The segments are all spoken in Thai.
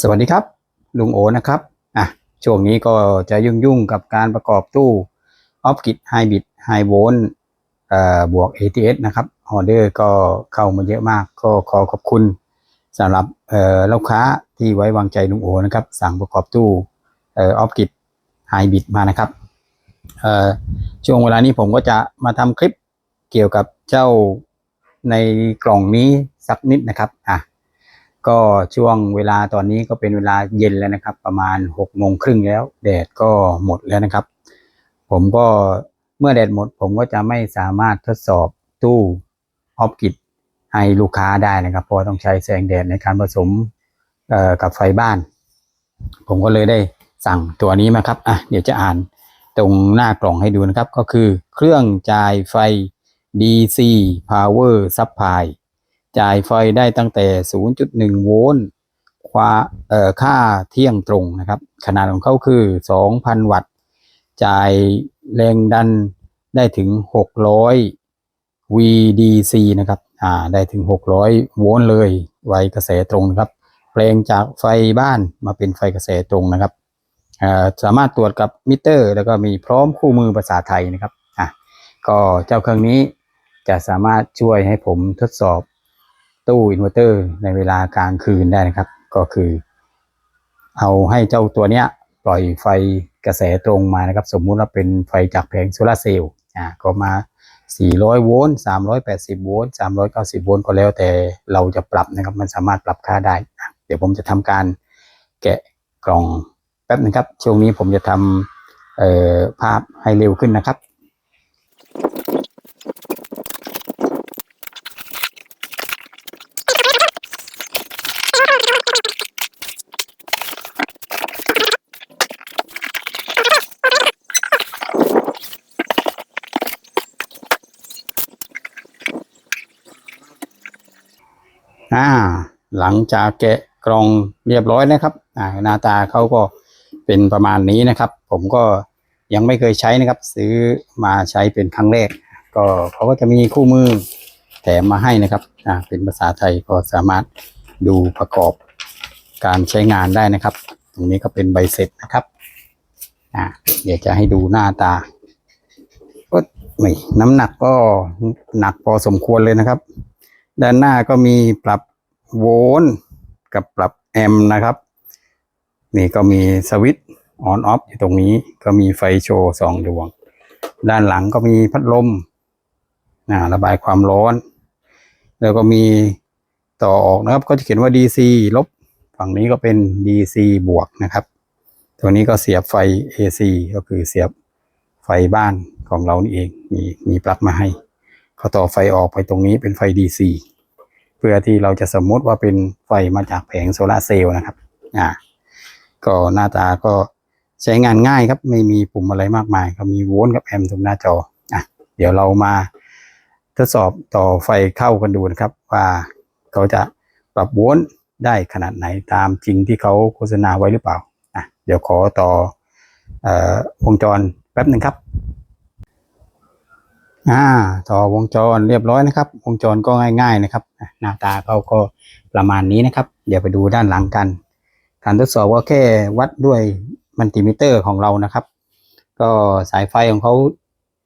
สวัสดีครับ ลุงโอนะครับอะช่วงนี้ก็จะยุ่งยุ่งๆกับการประกอบตู้ออฟกิดไฮบิดไฮโวลต์เอ่อบวก ATS นะครับออเดอร์ก็เข้ามาเยอะมาก ก็ขอขอบคุณสำหรับลูกค้าที่ไว้วางใจลุงโอนะครับ สั่งประกอบตู้ออฟกิดไฮบิดมานะครับช่วงเวลานี้ผมก็จะมาทำคลิปเกี่ยวกับเจ้าในกล่องนี้สักนิดนะครับอะ ก็ช่วงเวลาตอนนี้ก็เป็นเวลาเย็นแล้วนะครับ ประมาณหกโมงครึ่งแล้ว แดดก็หมดแล้วนะครับ ผมก็เมื่อแดดหมด ผมก็จะไม่สามารถทดสอบตู้ออฟกิดให้ลูกค้าได้นะครับ เพราะต้องใช้แสงแดดในการผสมกับไฟบ้าน ผมก็เลยได้สั่งตัวนี้มาครับอะเดี๋ยวจะอ่านตรงหน้ากล่องให้ดูนะครับ ก็คือเครื่องจ่ายไฟ DC Power Supply จ่ายไฟได้ตั้งแต่ 0.1 โวลต์ควาเอ่อค่าเที่ยงตรงนะครับ ขนาดของเขาคือ 2,000 วัตต์ จ่ายแรงดันได้ถึง 600 VDC นะครับอ่าได้ถึง 600 โวลต์เลยไวกระแสตรงนะครับ แปลงจากไฟบ้านมาเป็นไฟกระแสตรงนะครับสามารถตรวจกับมิเตอร์ แล้วก็มีพร้อมคู่มือภาษาไทยนะครับอะก็เจ้าเครื่องนี้จะสามารถช่วยให้ผมทดสอบ ตู้อินเวอร์เตอร์ในเวลากลางคืนได้นะครับ ก็คือ เอาให้เจ้าตัวเนี้ยปล่อยไฟกระแสตรงมานะครับ สมมุติว่าเป็นไฟจากแผงโซลาเซลล์อ่าก็มา 400 โวลต์ 380 โวลต์ 390 โวลต์ก็แล้วแต่เราจะปรับนะครับ มันสามารถปรับค่าได้อะเดี๋ยวผมจะทำการแกะกล่องแป๊บนึงครับ ช่วงนี้ผมจะทำเอ่อภาพให้เร็วขึ้นนะครับ อ่าหลังจากแกะกล่องเรียบร้อยนะครับ อ่าหน้าตาเขาก็เป็นประมาณนี้นะครับ ผมก็ยังไม่เคยใช้นะครับ ซื้อมาใช้เป็นครั้งแรก ก็เขาก็จะมีคู่มือแถมมาให้นะครับ อ่าเป็นภาษาไทยก็สามารถดูประกอบการใช้งานได้นะครับ ตรงนี้ก็เป็นใบเสร็จนะครับอ่าเดี๋ยวจะให้ดูหน้าตาก็ไม่น้ำหนักก็หนักพอสมควรเลยนะครับ ด้านหน้าก็มีปรับโวลต์กับปรับแอมป์นะครับ นี่ก็มีสวิตช์ออนออฟอยู่ตรงนี้ก็มีไฟโชว์สองดวง ด้านหลังก็มีพัดลมอ่าระบายความร้อน แล้วก็มีต่อออกนะครับ ก็จะเขียนว่า DC ลบ ฝั่งนี้ก็เป็น DC บวกนะครับ ตัวนี้ก็เสียบไฟ AC ก็คือเสียบไฟบ้านของเรานี่เอง มีมีปลั๊กมาให้ เขาต่อไฟออกไปตรงนี้เป็นไฟ DC เพื่อที่เราจะสมมติว่าเป็นไฟมาจากแผงโซลาเซลล์นะครับอ่าก็หน้าตาก็ใช้งานง่ายครับ ไม่มีปุ่มอะไรมากมาย ก็มีโวลต์กับแอมป์ตรงหน้าจออะเดี๋ยวเรามาทดสอบต่อไฟเข้ากันดูนะครับ ว่าเขาจะปรับโวลต์ได้ขนาดไหนตามจริงที่เขาโฆษณาไว้หรือเปล่าอะเดี๋ยวขอต่ออวงจรแป๊บหนึ่งครับ อ่าต่อวงจรเรียบร้อยนะครับ วงจรก็ง่าย ๆนะครับ หน้าตาเขาก็ประมาณนี้นะครับ เดี๋ยวไปดูด้านหลังกัน การทดสอบก็แค่วัดด้วยมัลติมิเตอร์ของเรานะครับ ก็สายไฟของเขา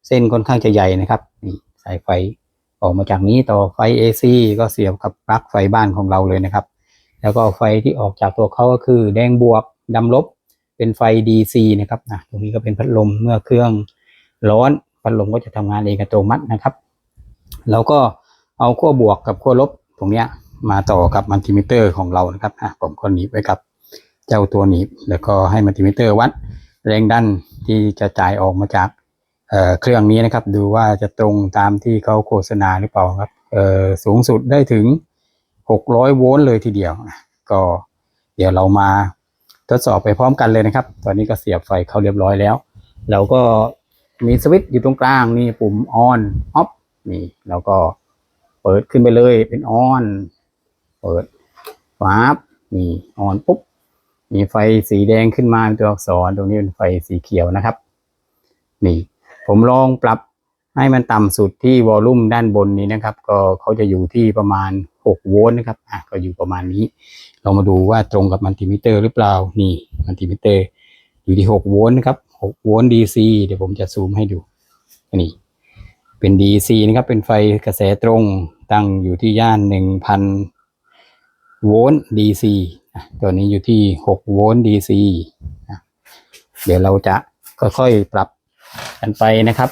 เส้นค่อนข้างจะใหญ่นะครับนี่สายไฟออกมาจากนี้ต่อไฟ AC ก็เสียบกับปลั๊กไฟบ้านของเราเลยนะครับ แล้วก็ไฟที่ออกจากตัวเขาก็คือแดงบวกดำลบเป็นไฟ DC นะครับนะตรงนี้ก็เป็นพัดลมเมื่อเครื่องร้อน พัดลมก็จะทำงานเองอัตโนมัตินะครับแล้วก็เอาขั้วบวกกับขั้วลบตรงเนี้ยมาต่อกับมัลติมิเตอร์ของเรานะครับอะผมก็หนีบไว้กับเจ้าตัวหนีบ แล้วก็ให้มัลติมิเตอร์วัดแรงดันที่จะจ่ายออกมาจากเเครื่องนี้นะครับ ดูว่าจะตรงตามที่เขาโฆษณาหรือเปล่าครับสูงสุดได้ถึง 600 โวลต์เลยทีเดียว ก็เดี๋ยวเรามาทดสอบไปพร้อมกันเลยนะครับ ตอนนี้ก็เสียบไฟเข้าเรียบร้อยแล้ว เราก็ มีสวิตช์อยู่ตรงกลางนี่ปุ่มออนออฟนี่แล้วก็เปิดขึ้นไปเลยเป็นออน เปิดฟาบนี่ออนปุ๊บมีไฟสีแดงขึ้นมาเป็นตัวอักษรตรงนี้เป็นไฟสีเขียวนะครับ นี่ ผมลองปรับให้มันต่ำสุดที่วอลลุ่มด้านบนนี้นะครับ ก็เขาจะอยู่ที่ประมาณ 6 โวลต์นะครับอะก็อยู่ประมาณนี้ เรามาดูว่าตรงกับมัลติมิเตอร์หรือเปล่านี่มัลติมิเตอร์อยู่ที่ 6 โวลต์นะครับ 6โวลต์ DC เดี๋ยวผมจะซูมให้ดูนี่เป็น DC นะครับ เป็นไฟกระแสตรงตั้งอยู่ที่ย่าน 1,000 โวลต์ DC ตัวนี้อยู่ที่ 6 โวลต์ DC เดี๋ยวเราจะค่อยๆปรับกันไปนะครับ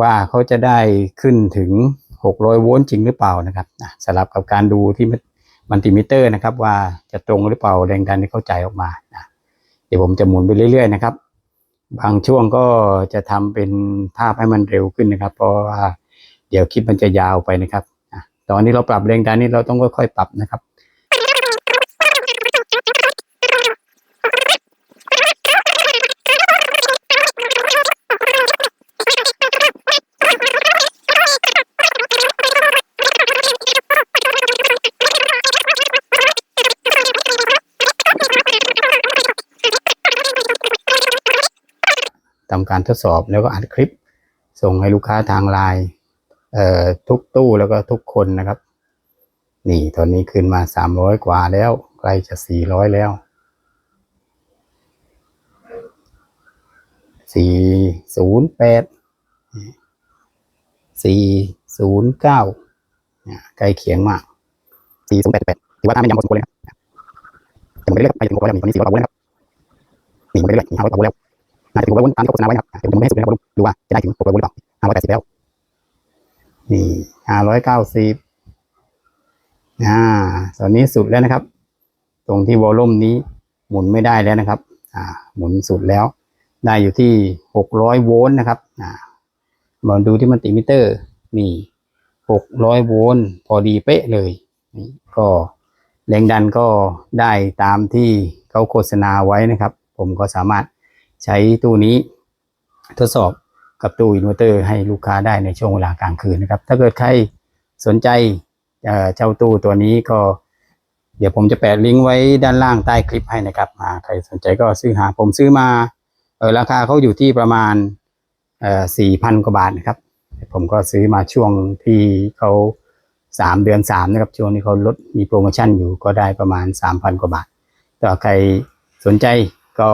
ว่าเขาจะได้ขึ้นถึง 600 โวลต์จริงหรือเปล่านะครับสลับกับการดูที่มัลติมิเตอร์นะครับ ว่าจะตรงหรือเปล่าแรงดันที่เขาจ่ายออกมา เดี๋ยวผมจะหมุนไปเรื่อยๆนะครับ บางช่วงก็จะทำเป็นภาพให้มันเร็วขึ้นนะครับ เพราะว่าเดี๋ยวคลิปมันจะยาวไปนะครับตอนนี้เราปรับแรงดันนี้เราต้องค่อยๆปรับนะครับ ทำการทดสอบแล้วก็อัดคลิป ส่งให้ลูกค้าทางไลน์ทุกตู้แล้วก็ทุกคนนะครับ นี่ตอนนี้ขึ้นมาสามร้อยกว่าแล้วใกล้จะสี่ร้อยแล้วสี่ศูนย์แปดสี่ศูนย์เก้าใกล้เคียงมากสี่ศูนย์แปดแปดถือว่าตามไม่ยำพอสมควรเลยครับแต่ผมไม่ได้เลือกไปถึงหกร้อยแล้วนี่ตอนนี้สี่ร้อยกว่าแล้วนครับหนีไม่ได้เลือกนี่ห้าร้อยกว่าแล้ว น่าจะถึงหกร้อยวนตามที่โฆษณาไว้นะครับเดี๋ยวผมไม่ให้สุดนะครับดูว่าจะได้ถึงหกร้อยวนหรือเปล่าห้าร้อยแปดสิบแล้ว นี่ห้าร้อยเก้าสิบอ่าตอนนี้สุดแล้วนะครับ ตรงที่วอลลุ่มนี้หมุนไม่ได้แล้วนะครับ อ่า หมุนสุดแล้ว ได้อยู่ที่หกร้อยโวลต์นะครับ อ่ามาดูที่มัลติมิเตอร์ นี่หกร้อยโวลต์พอดีเป๊ะเลยนี่ก็แรงดันก็ได้ตามที่เขาโฆษณาไว้นะครับ ผมก็สามารถ ใช้ตู้นี้ทดสอบกับตู้อินเวอร์เตอร์ให้ลูกค้าได้ในช่วงเวลากลางคืนนะครับ ถ้าเกิดใครสนใจเอ่อเจ้าตู้ตัวนี้ก็ เดี๋ยวผมจะแปะลิงก์ไว้ด้านล่างใต้คลิปให้นะครับใครสนใจก็ซื้อหาผมซื้อมาออราคาเขาอยู่ที่ประมาณสี่พันกว่าบาทนะครับ ผมก็ซื้อมาช่วงที่เขาสามเดือนสามนะครับช่วงนี้เขาลดมีโปรโมชั่นอยู่ก็ได้ประมาณสามพันกว่าบาทถ้าใครสนใจก็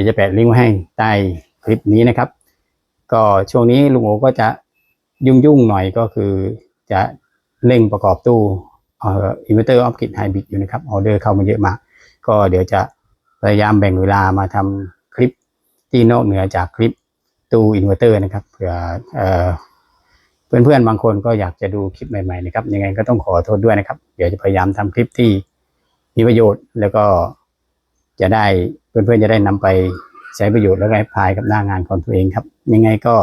ดี๋ยวจะแปะลิงก์ไว้ให้ใต้คลิปนี้นะครับ ก็ช่วงนี้ลุงโอก็จะยุ่งๆหน่อยก็คือจะเร่งประกอบตู้เอ่ออินเวอร์เตอร์ออฟกิดไฮบริดอยู่นะครับออเดอร์เข้ามาเยอะมาก ก็เดี๋ยวจะพยายามแบ่งเวลามาทำคลิปที่นอกเหนือจากคลิปตู้อินเวอร์เตอร์นะครับเผื่อเอ่อเพื่อนๆบางคนก็อยากจะดูคลิปใหม่ๆนะครับยังไงก็ต้องขอโทษด้วยนะครับ เดี๋ยวจะพยายามทำคลิปที่มีประโยชน์แล้วก็ จะได้เพื่อนๆจะได้นำไปใช้ประโยชน์แล้วก็แอพพลายกับหน้างานของตัวเองครับ ยังไงก็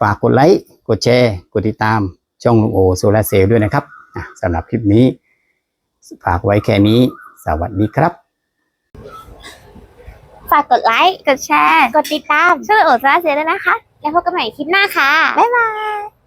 ฝากกดไลค์ กดแชร์ กดติดตามช่องลุงโอโซลาเซลด้วยนะครับสำหรับคลิปนี้ ฝากไว้แค่นี้ สวัสดีครับ ฝากกดไลค์ กดแชร์ กดติดตามช่องโอโซลาเซียด้วยนะคะ แล้วพบกันใหม่คลิปหน้าค่ะ บ๊ายบาย